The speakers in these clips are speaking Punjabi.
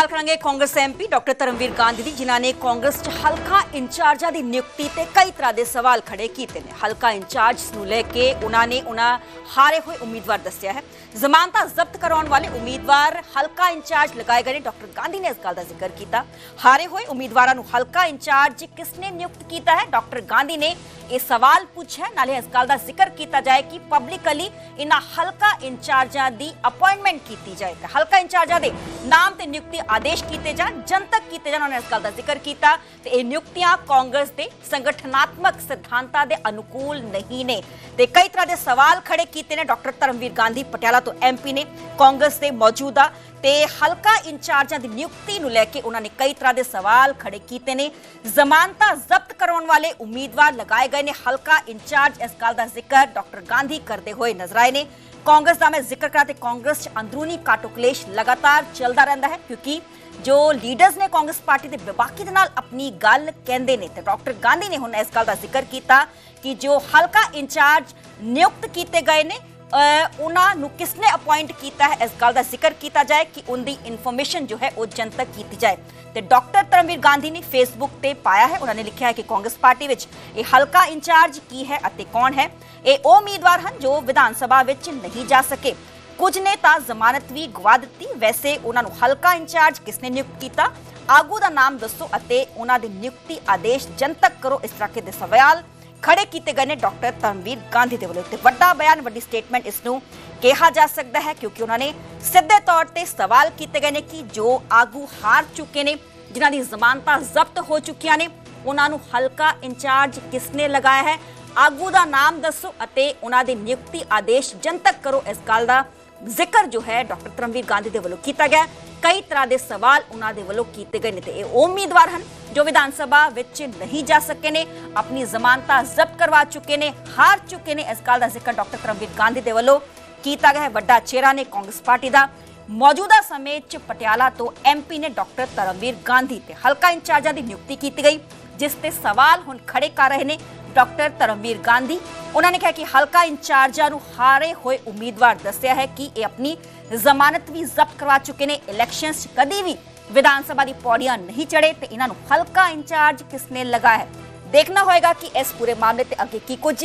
ਗੱਲ ਕਰਾਂਗੇ ਕਾਂਗਰਸ ਐਮਪੀ ਡਾਕਟਰ ਧਰਮਵੀਰ ਗਾਂਧੀ ਦੀ, ਜਿਨ੍ਹਾਂ ਨੇ ਕਾਂਗਰਸ 'ਚ ਹਲਕਾ ਇੰਚਾਰਜਾਂ ਦੀ ਨਿਯੁਕਤੀ ਤੇ ਕਈ ਤਰ੍ਹਾਂ ਦੇ ਸਵਾਲ ਖੜੇ ਕੀਤੇ ਨੇ। ਹਲਕਾ ਇੰਚਾਰਜ ਨੂੰ ਲੈ ਕੇ ਉਹਨਾਂ ਨੇ ਉਹਨਾਂ ਹਾਰੇ ਹੋਏ ਉਮੀਦਵਾਰ ਦੱਸਿਆ ਹੈ। ਜ਼ਮਾਨਤਾਂ ਜ਼ਬਤ ਕਰਾਉਣ ਵਾਲੇ ਉਮੀਦਵਾਰ ਹਲਕਾ ਇੰਚਾਰਜ ਲਗਾਏ ਗਏ ਨੇ। ਡਾਕਟਰ ਗਾਂਧੀ ਨੇ ਇਸ ਗੱਲ ਦਾ ਜ਼ਿਕਰ ਕੀਤਾ। ਹਾਰੇ ਹੋਏ ਉਮੀਦਵਾਰਾਂ ਨੂੰ ਹਲਕਾ ਇੰਚਾਰਜ ਕਿਸਨੇ ਨਿਯੁਕਤ ਕੀਤਾ ਹੈ? ਡਾਕਟਰ ਗਾਂਧੀ ਨੇ ਇਹ ਸਵਾਲ ਪੁੱਛਿਆ। ਨਾਲੇ ਇਸ ਗੱਲ ਦਾ ਜ਼ਿਕਰ ਕੀਤਾ ਜਾਏ ਕਿ ਪਬਲਿਕਲੀ ਇਹਨਾਂ ਹਲਕਾ ਇੰਚਾਰਜਾਂ ਦੀ ਅਪਾਇੰਟਮੈਂਟ ਕੀਤੀ ਜਾਏ। ਤੇ ਹਲਕਾ ਇੰਚਾਰਜਾਂ ਦੇ ਨਾਮ ਤੇ ਨਿਯੁਕਤੀ ਆਦੇਸ਼ ਕੀਤੇ ਜਾਣ, ਜਨਤਕ ਕੀਤੇ ਜਾਣ, ਉਹਨਾਂ ਨੇ ਇਸ ਗੱਲ ਦਾ ਜ਼ਿਕਰ ਕੀਤਾ ਤੇ ਇਹ ਨਿਯੁਕਤੀਆਂ ਕਾਂਗਰਸ ਦੇ ਸੰਗਠਨਾਤਮਕ ਸਿਧਾਂਤਾਂ ਦੇ ਅਨੁਕੂਲ ਨਹੀਂ ਨੇ। ਤੇ ਕਈ ਤਰ੍ਹਾਂ ਦੇ ਸਵਾਲ ਖੜੇ ਕੀਤੇ ਨੇ ਡਾਕਟਰ ਧਰਮਵੀਰ ਗਾਂਧੀ ਪਟਿਆਲਾ ਤੋਂ ਐਮਪੀ ਨੇ, ਕਾਂਗਰਸ ਦੇ ਮੌਜੂਦਾ ਤੇ ਹਲਕਾ ਇੰਚਾਰਜਾਂ ਦੀ ਨਿਯੁਕਤੀ ਨੂੰ ਲੈ ਕੇ ਉਹਨਾਂ ਨੇ ਕਈ ਤਰ੍ਹਾਂ ਦੇ ਸਵਾਲ ਖੜੇ ਕੀਤੇ ਨੇ। ਜ਼ਮਾਨਤਾਂ ਜ਼ਬਤ ਕਰਾਉਣ ਵਾਲੇ ਉਮੀਦਵਾਰ ਲਗਾਏ ਗਏ ਨੇ। ਹਲਕਾ ਇੰਚਾਰਜ ਇਸ ਗੱਲ ਦਾ ਜ਼ਿਕਰ ਡਾਕਟਰ ਗਾਂਧੀ ਕਰਦੇ ਹੋਏ ਨਜ਼ਰ ਆਏ ਨੇ। ਕਾਂਗਰਸ ਦਾ ਮੈਂ ਜ਼ਿਕਰ ਕਰਾਂ ਤੇ ਕਾਂਗਰਸ 'ਚ ਅੰਦਰੂਨੀ ਕਾਟੋ ਕਲੇਸ਼ ਲਗਾਤਾਰ ਚੱਲਦਾ ਰਹਿੰਦਾ ਹੈ, ਕਿਉਂਕਿ ਜੋ ਲੀਡਰਸ ਨੇ ਕਾਂਗਰਸ ਪਾਰਟੀ ਦੇ ਵਿਵਾਕੀ ਦੇ ਨਾਲ ਆਪਣੀ ਗੱਲ ਕਹਿੰਦੇ ਨੇ ਤੇ ਡਾਕਟਰ ਗਾਂਧੀ ਨੇ ਹੁਣ ਇਸ ਗੱਲ ਦਾ ਜ਼ਿਕਰ ਕੀਤਾ ਕਿ ਜੋ ਹਲਕਾ ਇੰਚਾਰਜ ਨਿਯੁਕਤ ਕੀਤੇ ਗਏ ਨੇ ਉਹਨਾਂ ਨੂੰ ਕਿਸਨੇ ਅਪਾਇੰਟ ਕੀਤਾ ਹੈ? ਇਸ ਗੱਲ ਦਾ ਜ਼ਿਕਰ ਕੀਤਾ ਜਾਏ ਕਿ ਉਹਦੀ ਇਨਫੋਰਮੇਸ਼ਨ ਜੋ ਹੈ ਉਹ ਜਨਤਕ ਕੀਤੀ ਜਾਏ। ਤੇ ਡਾਕਟਰ ਧਰਮਵੀਰ ਗਾਂਧੀ ਨੇ ਫੇਸਬੁੱਕ ਤੇ ਪਾਇਆ ਹੈ। ਉਹਨਾਂ ਨੇ ਲਿਖਿਆ ਹੈ ਕਿ ਕਾਂਗਰਸ ਪਾਰਟੀ ਵਿੱਚ ਇਹ ਹਲਕਾ ਇੰਚਾਰਜ ਕੀ ਹੈ ਅਤੇ ਕੌਣ ਹੈ? ਇਹ ਉਹ ਉਮੀਦਵਾਰ ਹਨ ਜੋ ਵਿਧਾਨ ਸਭਾ ਵਿੱਚ ਨਹੀਂ ਜਾ ਸਕੇ। ਕੁਝ ਨੇ ਤਾਂ ਜ਼ਮਾਨਤ ਵੀ ਗਵਾ ਦਿੱਤੀ। ਵੈਸੇ ਉਹਨਾਂ ਨੂੰ ਹਲਕਾ ਇੰਚਾਰਜ ਕਿਸਨੇ ਨਿਯੁਕਤ ਕੀਤਾ? ਆਗੂ ਦਾ ਨਾਮ ਦੱਸੋ ਅਤੇ ਉਹਨਾਂ ਦੇ ਨਿਯੁਕਤੀ ਆਦੇਸ਼ ਜਨਤਕ ਕਰੋ। ਇਸ ਤਰ੍ਹਾਂ ਦੇ ਸਵਾਲ ਖੜੇ ਕੀਤੇ ਗਏ ਨੇ ਡਾਕਟਰ ਧਰਮਵੀਰ ਗਾਂਧੀ ਦੇ ਵੱਲੋਂ ਤੇ ਵੱਡਾ ਬਿਆਨ, ਵੱਡੀ ਸਟੇਟਮੈਂਟ ਇਸ ਨੂੰ ਕਿਹਾ ਜਾ ਸਕਦਾ ਹੈ ਕਿਉਂਕਿ ਉਹਨਾਂ ਨੇ ਸਿੱਧੇ ਤੌਰ ਤੇ ਸਵਾਲ ਕੀਤੇ ਗਏ ਨੇ ਕਿ ਜੋ ਆਗੂ ਹਾਰ ਚੁੱਕੇ ਨੇ, ਜਿਨ੍ਹਾਂ ਦੀ ਜ਼ਮਾਨਤਾਂ ਜ਼ਬਤ ਹੋ ਚੁੱਕੀਆਂ ਨੇ, ਉਹਨਾਂ ਨੂੰ ਹਲਕਾ ਇੰਚਾਰਜ ਕਿਸਨੇ ਲਗਾਇਆ ਹੈ? ਆਗੂ ਦਾ ਨਾਮ ਦੱਸੋ ਅਤੇ ਉਹਨਾਂ ਦੇ ਨਿਯੁਕਤੀ ਆਦੇਸ਼ ਜਨਤਕ ਕਰੋ ਇਸ ਗੱਲ ਦਾ ਜ਼ਿਕਰ ਜੋ ਹੈ ਡਾਕਟਰ ਧਰਮਵੀਰ ਗਾਂਧੀ ਦੇ ਵੱਲੋਂ ਕੀਤਾ ਗਿਆ। ਕਈ ਤਰ੍ਹਾਂ ਦੇ ਸਵਾਲ ਉਹਨਾਂ ਦੇ ਵੱਲੋਂ ਕੀਤੇ ਗਏ ਨੇ ਤੇ ਇਹ ਉਮੀਦਵਾਰ ਹਨ ਜੋ ਵਿਧਾਨ ਸਭਾ ਵਿੱਚ ਨਹੀਂ ਜਾ ਸਕੇ ਨੇ, ਆਪਣੀ ਜ਼ਮਾਨਤਾਂ ਜ਼ਬਤ ਕਰਵਾ ਚੁੱਕੇ ਨੇ, ਹਾਰ ਚੁੱਕੇ ਨੇ। ਇਸ ਗੱਲ ਦਾ ਜ਼ਿਕਰ ਡਾਕਟਰ ਧਰਮਵੀਰ ਗਾਂਧੀ ਦੇ ਵੱਲੋਂ ਕੀਤਾ ਗਿਆ ਹੈ। ਵੱਡਾ ਚਿਹਰਾ ਨੇ ਕਾਂਗਰਸ ਪਾਰਟੀ ਦਾ। ਮੌਜੂਦਾ ਸਮੇਂ 'ਚ ਪਟਿਆਲਾ ਤੋਂ ਐਮਪੀ ਨੇ ਡਾਕਟਰ ਧਰਮਵੀਰ ਗਾਂਧੀ ਤੇ ਹਲਕਾ ਇੰਚਾਰਜਾਂ ਦੀ ਨਿਯੁਕਤੀ ਕੀਤੀ ਗਈ, ਜਿਸ ਤੇ ਸਵਾਲ ਹੁਣ ਖੜੇ ਕਰ ਰਹੇ ਨੇ। ਡਾਕਟਰ ਧਰਮਵੀਰ ਗਾਂਧੀ। ਉਹਨਾਂ ਨੇ ਕਿਹਾ ਕਿ ਹਲਕਾ ਇੰਚਾਰਜਾਂ ਨੂੰ ਹਾਰੇ ਹੋਏ ਉਮੀਦਵਾਰ ਦੱਸਿਆ ਹੈ ਕਿ ਇਹ ਆਪਣੀ ਜ਼ਮਾਨਤ ਵੀ ਜ਼ਬਤ ਕਰਵਾ ਚੁੱਕੇ ਨੇ। ਇਲੈਕਸ਼ਨਸ 'ਚ ਕਦੀ ਵੀ ਵਿਧਾਨ ਸਭਾ ਦੀ ਪੌੜੀਆਂ ਨਹੀਂ ਚੜੇ ਤੇ ਇਹਨਾਂ ਨੂੰ ਹਲਕਾ ਇੰਚਾਰਜ ਕਿਸਨੇ ਲਗਾਇਆ ਹੈ? ਦੇਖਣਾ ਹੋਏਗਾ ਕਿ ਇਸ ਪੂਰੇ ਮਾਮਲੇ ਤੇ ਅੱਗੇ ਕੀ ਕੁਝ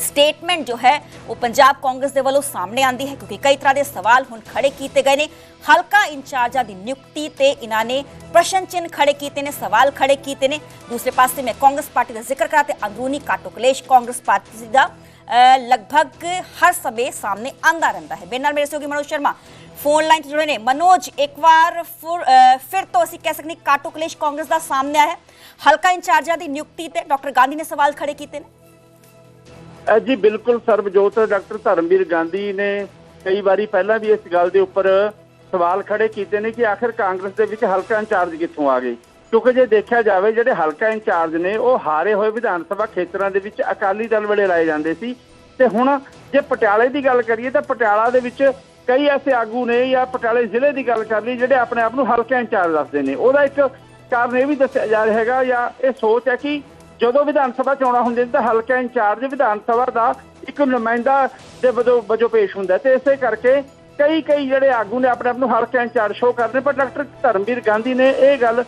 ਸਟੇਟਮੈਂਟ ਜੋ ਹੈ ਉਹ ਪੰਜਾਬ ਕਾਂਗਰਸ ਦੇ ਵੱਲੋਂ ਸਾਹਮਣੇ ਆਂਦੀ ਹੈ ਕਿਉਂਕਿ ਕਈ ਤਰ੍ਹਾਂ ਦੇ ਸਵਾਲ ਹੁਣ ਖੜੇ ਕੀਤੇ ਗਏ ਨੇ ਹਲਕਾ ਇੰਚਾਰਜਾਂ ਦੀ ਨਿਯੁਕਤੀ ਤੇ ਇਹਨਾਂ ਨੇ ਪ੍ਰਸ਼ਨ ਚਿੰਨ ਖੜੇ ਕੀਤੇ ਨੇ ਸਵਾਲ ਖੜੇ ਕੀਤੇ ਨੇ ਦੂਸਰੇ ਪਾਸੇ ਮੈਂ ਕਾਂਗਰਸ ਪਾਰਟੀ ਦਾ ਜ਼ਿਕਰ ਕਰਾਂ ਤੇ ਅੰਦਰੂਨੀ ਕਾਟੋ ਕਲੇਸ਼ ਕਾਂਗਰਸ ਪਾਰਟੀ ਦਾ ਲਗਭਗ ਹਰ ਸਮੇਂ ਸਾਹਮਣੇ ਆਂਦਾ ਰਹਿੰਦਾ ਹੈ ਮੇਰੇ ਨਾਲ ਮੇਰੇ ਸਹਿਯੋਗੀ ਮਨੋਜ ਸ਼ਰਮਾ ਫੋਨ ਲਾਈਨ ਤੇ ਜੁੜੇ ਨੇ ਮਨੋਜ ਇੱਕ ਵਾਰ ਫਿਰ ਫਿਰ ਤੋਂ ਅਸੀਂ ਕਹਿ ਸਕਦੇ ਹਾਂ ਕਾਟੋ ਕਲੇਸ਼ ਕਾਂਗਰਸ ਦਾ ਸਾਹਮਣੇ ਆਇਆ ਹੈ ਹਲਕਾ ਇੰਚਾਰਜਾਂ ਦੀ ਨਿਯੁਕਤੀ ਤੇ ਡਾਕਟਰ ਗਾਂਧੀ ਨੇ ਸਵਾਲ ਖੜੇ ਕੀਤੇ ਨੇ ਜੀ, ਬਿਲਕੁਲ ਸਰਬਜੋਤ ਡਾਕਟਰ ਧਰਮਵੀਰ ਗਾਂਧੀ ਨੇ ਕਈ ਵਾਰੀ ਪਹਿਲਾਂ ਵੀ ਇਸ ਗੱਲ ਦੇ ਉੱਪਰ ਸਵਾਲ ਖੜੇ ਕੀਤੇ ਨੇ ਕਿ ਆਖਿਰ ਕਾਂਗਰਸ ਦੇ ਵਿੱਚ ਹਲਕਾ ਇੰਚਾਰਜ ਕਿੱਥੋਂ ਆ ਗਏ? ਕਿਉਂਕਿ ਜੇ ਦੇਖਿਆ ਜਾਵੇ, ਜਿਹੜੇ ਹਲਕਾ ਇੰਚਾਰਜ ਨੇ, ਉਹ ਹਾਰੇ ਹੋਏ ਵਿਧਾਨ ਸਭਾ ਖੇਤਰਾਂ ਦੇ ਵਿੱਚ ਅਕਾਲੀ ਦਲ ਵੇਲੇ ਲਾਏ ਜਾਂਦੇ ਸੀ। ਤੇ ਹੁਣ ਜੇ ਪਟਿਆਲੇ ਦੀ ਗੱਲ ਕਰੀਏ, ਤਾਂ ਪਟਿਆਲਾ ਦੇ ਵਿੱਚ ਕਈ ਐਸੇ ਆਗੂ ਨੇ ਜਾਂ ਪਟਿਆਲੇ ਜ਼ਿਲ੍ਹੇ ਦੀ ਗੱਲ ਕਰ ਲਈ ਜਿਹੜੇ ਆਪਣੇ ਆਪ ਨੂੰ ਹਲਕਾ ਇੰਚਾਰਜ ਦੱਸਦੇ ਨੇ। ਉਹਦਾ ਇੱਕ ਕਾਰਨ ਇਹ ਵੀ ਦੱਸਿਆ ਜਾ ਰਿਹਾ ਹੈਗਾ ਜਾਂ ਇਹ ਸੋਚ ਹੈ ਕਿ ਜਦੋਂ ਵਿਧਾਨ ਸਭਾ ਚੋਣਾਂ ਹੁੰਦੀਆਂ ਨੇ ਤਾਂ ਹਲਕਾ ਇੰਚਾਰਜ ਵਿਧਾਨ ਸਭਾ ਦਾ ਇੱਕ ਨੁਮਾਇੰਦਾ ਦੇ ਵਜੋਂ ਵਜੋਂ ਪੇਸ਼ ਹੁੰਦਾ ਤੇ ਇਸੇ ਕਰਕੇ ਕਈ ਕਈ ਜਿਹੜੇ ਆਗੂ ਨੇ ਆਪਣੇ ਆਪ ਨੂੰ ਹਲਕਾ ਇੰਚਾਰਜ ਸ਼ੋਅ ਕਰਦੇ ਪਰ ਡਾਕਟਰ ਧਰਮਵੀਰ ਗਾਂਧੀ ਨੇ ਇਹ ਗੱਲ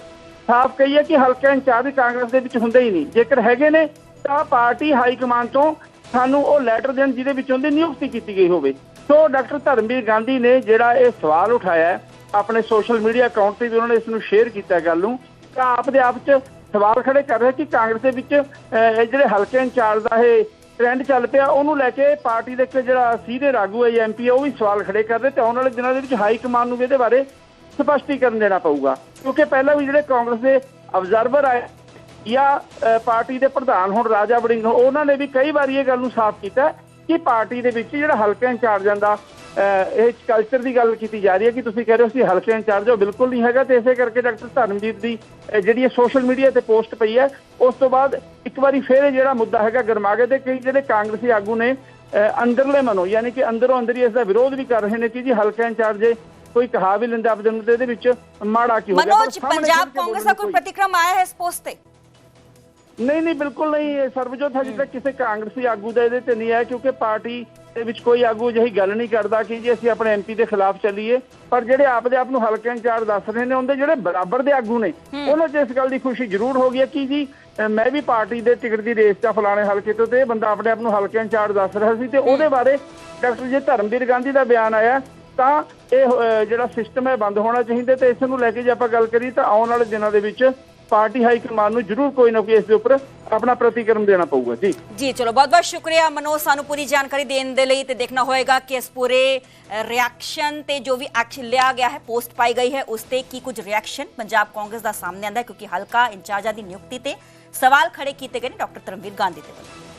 ਸਾਫ਼ ਕਹੀ ਹੈ ਕਿ ਹਲਕਾ ਇੰਚਾਰਜ ਕਾਂਗਰਸ ਦੇ ਵਿੱਚ ਹੁੰਦੇ ਹੀ ਨਹੀਂ। ਜੇਕਰ ਹੈਗੇ ਨੇ, ਤਾਂ ਪਾਰਟੀ ਹਾਈ ਕਮਾਂਡ ਤੋਂ ਸਾਨੂੰ ਉਹ ਲੈਟਰ ਦੇਣ ਜਿਹਦੇ ਵਿੱਚ ਉਹਦੀ ਨਿਯੁਕਤੀ ਕੀਤੀ ਗਈ ਹੋਵੇ। ਸੋ ਡਾਕਟਰ ਧਰਮਵੀਰ ਗਾਂਧੀ ਨੇ ਜਿਹੜਾ ਇਹ ਸਵਾਲ ਉਠਾਇਆ ਆਪਣੇ ਸੋਸ਼ਲ ਮੀਡੀਆ ਅਕਾਊਂਟ ਤੇ ਵੀ ਉਹਨਾਂ ਨੇ ਇਸ ਨੂੰ ਸ਼ੇਅਰ ਕੀਤਾ ਗੱਲ ਨੂੰ, ਤਾਂ ਆਪ ਦੇ ਆਪ 'ਚ ਸਵਾਲ ਖੜੇ ਕਰ ਰਿਹਾ ਕਿ ਕਾਂਗਰਸ ਦੇ ਵਿੱਚ ਜਿਹੜੇ ਹਲਕੇ ਇੰਚਾਰਜ ਦਾ ਇਹ ਟ੍ਰੈਂਡ ਚੱਲ ਪਿਆ, ਉਹਨੂੰ ਲੈ ਕੇ ਪਾਰਟੀ ਦੇ ਜਿਹੜਾ ਸੀਨੀਅਰ ਆਗੂ ਹੈ ਐਮਪੀ ਉਹ ਵੀ ਸਵਾਲ ਖੜੇ ਕਰਦੇ ਤੇ ਆਉਣ ਵਾਲੇ ਦਿਨਾਂ ਦੇ ਵਿੱਚ ਹਾਈ ਕਮਾਂਡ ਨੂੰ ਵੀ ਇਹਦੇ ਬਾਰੇ ਸਪਸ਼ਟੀਕਰਨ ਦੇਣਾ ਪਊਗਾ। ਕਿਉਂਕਿ ਪਹਿਲਾਂ ਵੀ ਜਿਹੜੇ ਕਾਂਗਰਸ ਦੇ ਅਬਜ਼ਰਵਰ ਆਏ ਜਾਂ ਪਾਰਟੀ ਦੇ ਪ੍ਰਧਾਨ ਹੁਣ ਰਾਜਾ ਵੜਿੰਗ ਉਹਨਾਂ ਨੇ ਵੀ ਕਈ ਵਾਰੀ ਇਹ ਗੱਲ ਨੂੰ ਸਾਫ਼ ਕੀਤਾ ਕਿ ਪਾਰਟੀ ਦੇ ਵਿੱਚ ਜਿਹੜਾ ਹਲਕਾ ਇੰਚਾਰਜਾਂ ਦਾ ਇਹ ਕਲਚਰ ਦੀ ਗੱਲ ਕੀਤੀ ਜਾ ਰਹੀ ਹੈ ਕਿ ਤੁਸੀਂ ਕਹਿ ਰਹੇ ਹੋ ਸੀ ਹਲਕੇ ਇੰਚਾਰਜ ਉਹ ਬਿਲਕੁਲ ਨਹੀਂ ਹੈਗਾ ਤੇ ਇਸੇ ਕਰਕੇ ਡਾਕਟਰ ਧਰਮਜੀਤ ਦੀ ਜਿਹੜੀ ਇਹ ਸੋਸ਼ਲ ਮੀਡੀਆ ਤੇ ਪੋਸਟ ਪਈ ਹੈ ਉਸ ਤੋਂ ਬਾਅਦ ਇੱਕ ਵਾਰੀ ਫਿਰ ਇਹ ਜਿਹੜਾ ਮੁੱਦਾ ਹੈਗਾ ਗਰਮਾਗੇ ਤੇ ਕਈ ਜਿਹੜੇ ਕਾਂਗਰਸੀ ਆਗੂ ਨੇ ਅੰਦਰਲੇ ਮਨੋਂ ਯਾਨੀ ਕਿ ਅੰਦਰੋਂ ਅੰਦਰ ਹੀ ਇਸ ਦਾ ਵਿਰੋਧ ਵੀ ਕਰ ਰਹੇ ਨੇ ਕਿ ਜੀ ਹਲਕਾ ਇੰਚਾਰਜ ਕੋਈ ਕਹਾ ਵੀ ਲੈਂਦਾ ਆਪ ਜਨਮ ਤੇ ਇਹਦੇ ਵਿੱਚ ਮਾੜਾ ਕੀ ਹੋ ਗਿਆ। ਮਨੋਜ ਪੰਜਾਬ ਕਾਂਗਰਸ ਦਾ ਕੋਈ ਪ੍ਰਤੀਕਰਮ ਆਇਆ ਹੈ ਇਸ ਪੋਸਟ ਤੇ? ਨਹੀਂ ਨਹੀਂ ਬਿਲਕੁਲ ਨਹੀਂ ਇਹ ਸਰਬਜੋਤ ਹਜੇ ਤੱਕ ਕਿਸੇ ਕਾਂਗਰਸੀ ਆਗੂ ਦਾ ਇਹਦੇ ਤੇ ਨਹੀਂ ਆਇਆ ਕਿਉਂਕਿ ਪਾਰਟੀ ਦੇ ਵਿੱਚ ਕੋਈ ਆਗੂ ਅਜਿਹੀ ਗੱਲ ਨਹੀਂ ਕਰਦਾ ਕਿ ਜੀ ਅਸੀਂ ਆਪਣੇ ਐਮਪੀ ਦੇ ਖਿਲਾਫ ਚੱਲੀਏ। ਪਰ ਜਿਹੜੇ ਆਪਦੇ ਆਪ ਨੂੰ ਹਲਕੇ ਇੰਚਾਰਜ ਦੱਸ ਰਹੇ ਨੇ ਉਹਦੇ ਜਿਹੜੇ ਬਰਾਬਰ ਦੇ ਆਗੂ ਨੇ ਉਹਨਾਂ 'ਚ ਇਸ ਗੱਲ ਦੀ ਖੁਸ਼ੀ ਜ਼ਰੂਰ ਹੋ ਗਈ ਹੈ ਕਿ ਜੀ ਮੈਂ ਵੀ ਪਾਰਟੀ ਦੇ ਟਿਕਟ ਦੀ ਰੇਸ 'ਚ ਫਲਾਣੇ ਹਲਕੇ ਤੋਂ ਤੇ ਇਹ ਬੰਦਾ ਆਪਣੇ ਆਪ ਨੂੰ ਹਲਕੇ ਇੰਚਾਰਜ ਦੱਸ ਰਿਹਾ ਸੀ ਤੇ ਉਹਦੇ ਬਾਰੇ ਡਾਕਟਰ ਜੀ ਧਰਮਵੀਰ ਗਾਂਧੀ ਦਾ ਬਿਆਨ ਆਇਆ ਤਾਂ ਇਹ ਜਿਹੜਾ ਸਿਸਟਮ ਹੈ ਬੰਦ ਹੋਣਾ ਚਾਹੀਦਾ ਤੇ ਇਸ ਨੂੰ ਲੈ ਕੇ ਜੇ ਆਪਾਂ ਗੱਲ ਕਰੀਏ ਤਾਂ ਆਉਣ ਵਾਲੇ ਦਿਨਾਂ ਦੇ ਵਿੱਚ ਪਾਰਟੀ ਹਾਈ ਕਮਾਨ ਨੂੰ ਜ਼ਰੂਰ ਕੋਈ ਨਾ ਕੋਈ ਇਸ ਦੇ ਉੱਪਰ ਆਪਣਾ ਪ੍ਰਤੀਕਰਮ ਦੇਣਾ ਪਊਗਾ, ਜੀ। ਜੀ, ਚਲੋ ਬਹੁਤ ਬਹੁਤ ਸ਼ੁਕਰੀਆ ਮਨੋਜ ਸਾਨੂੰ ਪੂਰੀ ਜਾਣਕਾਰੀ ਦੇਣ ਦੇ ਲਈ ਤੇ ਦੇਖਣਾ ਹੋਏਗਾ ਕਿ ਇਸ ਪੂਰੇ ਰਿਐਕਸ਼ਨ ਤੇ ਜੋ ਵੀ ਐਕਸ਼ਨ ਲਿਆ ਗਿਆ ਹੈ ਪੋਸਟ ਪਾਈ ਗਈ ਹੈ, ਉਸ ਤੇ ਕੀ ਕੁਝ ਰਿਐਕਸ਼ਨ ਪੰਜਾਬ ਕਾਂਗਰਸ ਦਾ ਸਾਹਮਣੇ ਆਂਦਾ ਹੈ, ਕਿਉਂਕਿ ਹਲਕਾ ਇੰਚਾਰਜਾਂ ਦੀ ਨਿਯੁਕਤੀ ਤੇ ਸਵਾਲ ਖੜੇ ਕੀਤੇ ਗਏ ਨੇ ਡਾਕਟਰ ਧਰਮਵੀਰ ਗਾਂਧੀ ਦੇ ਵੱਲੋਂ।